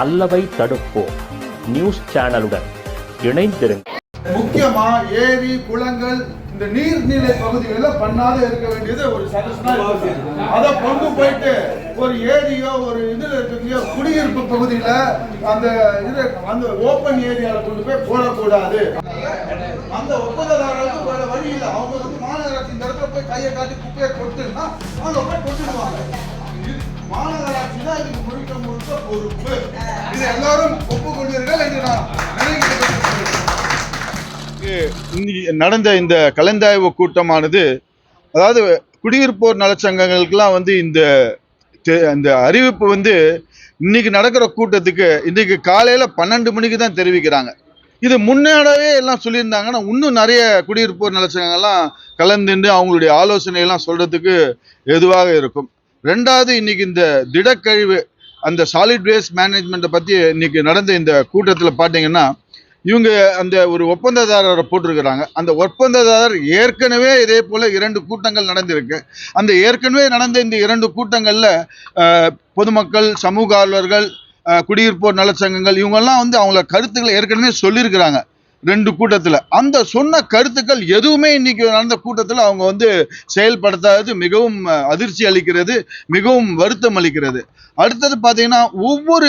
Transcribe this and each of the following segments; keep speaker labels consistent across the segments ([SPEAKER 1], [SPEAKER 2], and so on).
[SPEAKER 1] அல்லவை தடுப்போம். News சேனலுடன் இணைந்திருங்க
[SPEAKER 2] முக்கியமா ஏரி குளங்கள் இந்த நீர்நிலை பகுதிகளில் பண்ணாத இருக்க வேண்டியது ஒரு சஜஷனா அதை கொண்டு போயிட்டு ஒரு ஏரியோ ஒரு இதுல இருக்கக்கூடிய குடியிருப்பு பகுதியில அந்த இது அந்த ஓப்பன் ஏரியால கொண்டு போய் போடக்கூடாது. அந்த ஒப்பந்ததாரர்களுக்கு வேற வழி இல்லை. அவங்க வந்து மாநகராட்சி இந்த இடத்துல போய் கையை காட்டி குப்பையை கொட்டுன்னா அவங்க போய் கொட்டுடுவாங்க. இது மாநகராட்சி தான் இதுக்கு முழுக்க முழுக்க பொறுப்பு. இது எல்லாரும் ஒப்புக்கொள்வீர்கள் என்று நான் நினைக்கிறேன்.
[SPEAKER 3] நடந்த இந்த கலந்தாய்வு கூட்டமானது அதாவது குடியிருப்போர் நலச்சங்கங்களுக்கெல்லாம் வந்து இந்த தெ- அந்த அறிவிப்பு வந்து இன்னைக்கு நடக்கிற கூட்டத்துக்கு இன்னைக்கு காலையில் பன்னெண்டு மணிக்கு தான் தெரிவிக்கிறாங்க. இது முன்னாடவே எல்லாம் சொல்லியிருந்தாங்கன்னா இன்னும் நிறைய குடியிருப்போர் நலச்சங்கங்கள்லாம் கலந்துண்டு அவங்களுடைய ஆலோசனை எல்லாம் சொல்றதுக்கு எதுவாக இருக்கும். ரெண்டாவது இன்னைக்கு இந்த திடக்கழிவு அந்த சாலிட் வேஸ்ட் மேனேஜ்மெண்ட்டை பற்றி இன்னைக்கு நடந்த இந்த கூட்டத்தில் பார்த்தீங்கன்னா இவங்க அந்த ஒரு ஒப்பந்ததாரரை போட்டிருக்கிறாங்க. அந்த ஒப்பந்ததாரர் ஏற்கனவே இதே போல் இரண்டு கூட்டங்கள் நடந்திருக்கு. அந்த ஏற்கனவே நடந்த இந்த இரண்டு கூட்டங்களில் பொதுமக்கள் சமூக ஆர்வலர்கள் குடியிருப்போர் நலச்சங்கங்கள் இவங்கெல்லாம் வந்து அவங்கள கருத்துக்களை ஏற்கனவே சொல்லியிருக்கிறாங்க. ரெண்டு கூட்டத்தில். அந்த சொன்ன கருத்துக்கள் எதுவுமே இன்னைக்கு நடந்த கூட்டத்தில் அவங்க வந்து செயல்படுத்தாதது மிகவும் அதிர்ச்சி அளிக்கிறது மிகவும் வருத்தம் அளிக்கிறது. அடுத்தது பார்த்தீங்கன்னா ஒவ்வொரு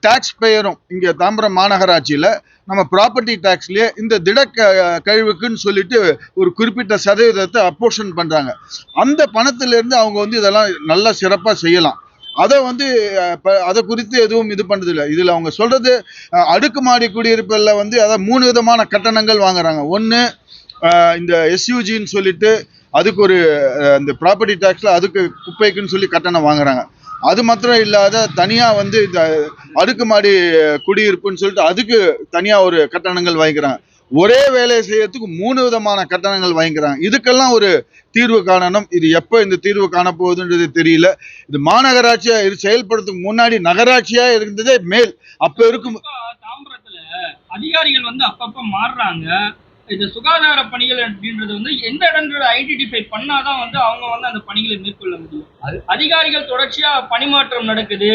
[SPEAKER 3] டாக்ஸ் பேயரும் இங்கே தாம்பரம் மாநகராட்சியில் நம்ம ப்ராப்பர்ட்டி டேக்ஸ்லேயே இந்த திட க- கழிவுக்குன்னு சொல்லிட்டு ஒரு குறிப்பிட்ட சதவீதத்தை அப்போர்ஷன் பண்ணுறாங்க அந்த பணத்திலேருந்து அவங்க வந்து இதெல்லாம் நல்லா சிறப்பாக செய்யலாம். அதை வந்து அதை குறித்து எதுவும் இது பண்ணுறதில்ல இதில் அவங்க சொல்கிறது அடுக்குமாடி குடியிருப்பில் வந்து அதை மூணு விதமான கட்டணங்கள் வாங்குறாங்க. ஒன்று இந்த எஸ்யூஜின்னு சொல்லிட்டு அதுக்கு ஒரு இந்த ப்ராப்பர்ட்டி டேக்ஸில் அதுக்கு குப்பைக்குன்னு சொல்லி கட்டணம் வாங்குறாங்க. அது மாத்திரம் இல்லாத தனியாக வந்து இந்த அடுக்குமாடி குடியிருப்புன்னு சொல்லிட்டு அதுக்கு தனியாக ஒரு கட்டணங்கள் வாங்கிக்கிறாங்க. ஒரே வேலையை செய்யறதுக்கு மூணு விதமான கட்டணங்கள் வாங்கிக்கிறாங்க. இதுக்கெல்லாம் ஒரு தீர்வு காணணும். இது எப்போ இந்த தீர்வு காண போகுதுன்றது தெரியல. இது மாநகராட்சியா இது செயல்படுறதுக்கு முன்னாடி நகராட்சியா இருந்ததே மேல். அப்ப இருக்கும்
[SPEAKER 4] அதிகாரிகள் வந்து அப்பப்ப மாறுறாங்க. இது சுகாதார பணிகள் அப்படின்றது வந்து எந்த இடம்ன்றத ஐடென்டிஃபை பண்ணாதான் வந்து அவங்க வந்து அந்த பணிகளை மேற்கொள்ள முடியும். அதிகாரிகள் தொடர்ச்சியா பணிமாற்றம் நடக்குது.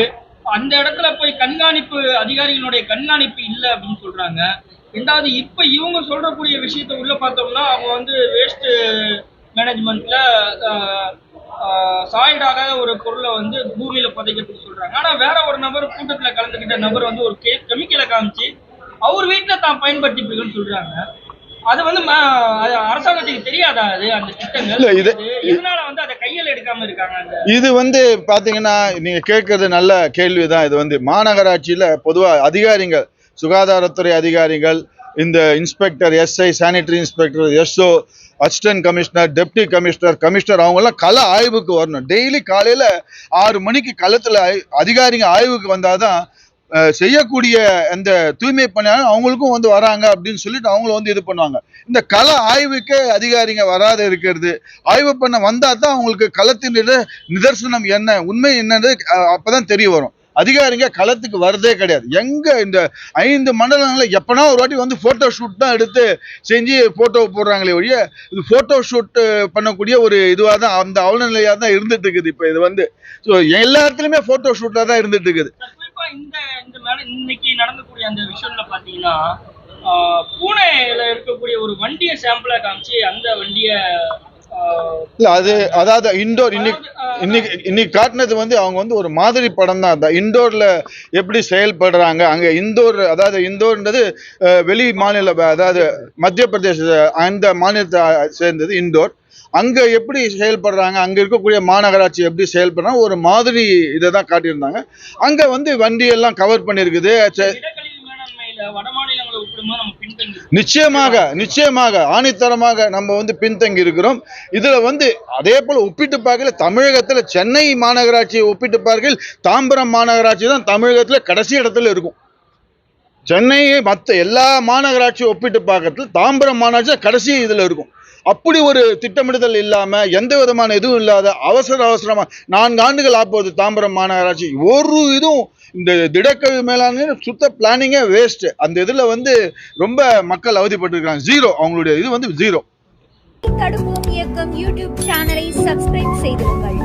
[SPEAKER 4] அந்த இடத்துல போய் கண்காணிப்பு அதிகாரிகளுடைய கண்காணிப்பு இல்லை அப்படின்னு சொல்றாங்க. ரெண்டாவது இப்ப இவங்க சொல்றக்கூடிய விஷயத்த உள்ள பார்த்தோம்னா அவங்க வந்து வேஸ்ட் மேனேஜ்மெண்ட்ல சாய்டாக ஒரு பொருளை வந்து பூமியில புதைக்கிறதுக்கு சொல்றாங்க. ஆனா வேற ஒரு நபர் கூட்டத்துல கலந்துக்கிட்ட நபர் வந்து ஒரு கெமிக்கலை காமிச்சு அவர் வீட்டுல தான் பயன்படுத்திப்பீங்கன்னு சொல்றாங்க. அது வந்து அரசாங்கத்துக்கு தெரியாதா அது? அந்த திட்டங்கள்? வந்து அதை கையில் எடுக்காம இருக்காங்க
[SPEAKER 3] இது வந்து பாத்தீங்கன்னா நீங்க கேட்கறது நல்ல கேள்விதான். இது வந்து மாநகராட்சியில பொதுவா அதிகாரிகள் சுகாதாரத்துறை அதிகாரிகள் இந்த inspector SI sanitary inspector SO assistant commissioner deputy commissioner commissioner அவங்கெல்லாம் கள ஆய்வுக்கு வரணும். டெய்லி காலையில் ஆறு மணிக்கு களத்தில் அதிகாரிங்க ஆய்வுக்கு வந்தால் தான் செய்யக்கூடிய அந்த தூய்மை பணியாளர் அவங்களுக்கும் வந்து வராங்க அப்படின்னு சொல்லிட்டு அவங்களும் வந்து இது பண்ணுவாங்க. இந்த கள ஆய்வுக்கே அதிகாரிங்க வராத இருக்கிறது. ஆய்வு பண்ண வந்தால் தான் அவங்களுக்கு களத்தின் நிதர்சனம் என்ன உண்மை என்னன்னு அப்போ தான் தெரிய வரும். அதிகாரிங்க களத்துக்கு வரதே கிடையாது. எங்க இந்த ஐந்து மண்டலங்கள்ல எப்பனா ஒரு வாட்டி வந்து போட்டோ ஷூட் தான் எடுத்து செஞ்சு போட்டோ போடுறாங்களே ஒழிய இது போட்டோ ஷூட் பண்ணக்கூடிய ஒரு இதுவாக தான் அந்த அவலநிலையாக தான் இருந்துட்டு இருக்குது இப்போ இது வந்து. ஸோ எல்லா இடத்துலையுமே போட்டோ ஷூட்டாக தான் இருந்துட்டு இருக்குது.
[SPEAKER 4] இந்த இன்னைக்கு நடந்தக்கூடிய அந்த விஷயம்ல பாத்தீங்கன்னா பூனேல இருக்கக்கூடிய ஒரு வண்டியை சாம்பிளா காமிச்சு அந்த வண்டியை
[SPEAKER 3] இல்ல அது அதாவது இண்டோர் இன்னைக்கு இன்னைக்கு இன்னைக்கு காட்டினது வந்து அவங்க வந்து ஒரு மாதிரி படம் தான் அந்த இண்டோரில் எப்படி செயல்படுறாங்க அங்க இந்தோர் அதாவது இந்தோர்ன்றது வெளி மாநில அதாவது மத்திய பிரதேச அந்த மாநிலத்தை சேர்ந்தது இண்டோர் அங்க எப்படி செயல்படுறாங்க அங்க இருக்கக்கூடிய மாநகராட்சி எப்படி செயல்படுறாங்க ஒரு மாதிரி இதை தான் காட்டியிருந்தாங்க. அங்க வந்து வண்டி எல்லாம் கவர் பண்ணியிருக்குது. ச-
[SPEAKER 4] வட
[SPEAKER 3] நிச்சயமாக நிச்சயமாக. ஆணித்தரமாக நம்ம வந்து பின்தங்கி இருக்கிறோம். இதுல வந்து அதே போல ஒப்பிட்டு பார்க்கல தமிழகத்துல சென்னை மாநகராட்சியை ஒப்பிட்டு பார்க்கையில் தாம்பரம் மாநகராட்சி தான் தமிழகத்துல கடைசி இடத்துல இருக்கும். சென்னையை மற்ற எல்லா மாநகராட்சியும் ஒப்பிட்டு பார்க்கறதுல தாம்பரம் மாநகராட்சி கடைசி இதுல இருக்கும். அப்படி ஒரு திட்டமிடுதல் இல்லாம எந்த விதமான இதுவும் இல்லாத அவசர அவசரமா நான்கு ஆண்டுகள் ஆப்போகுது தாம்பரம் மாநகராட்சி. ஒரு இதுவும் இந்த திடக்கழிவு மேலாண்மை சுத்த பிளானிங்கே வேஸ்ட் அந்த இதுல வந்து ரொம்ப மக்கள் அவதிப்பட்டிருக்காங்க. ஜீரோ அவங்களுடைய இது வந்து ஜீரோ
[SPEAKER 5] தடுப்போம் இயக்கம் யூடியூப் சேனலை சப்ஸ்கிரைப் செய்திருங்கள்.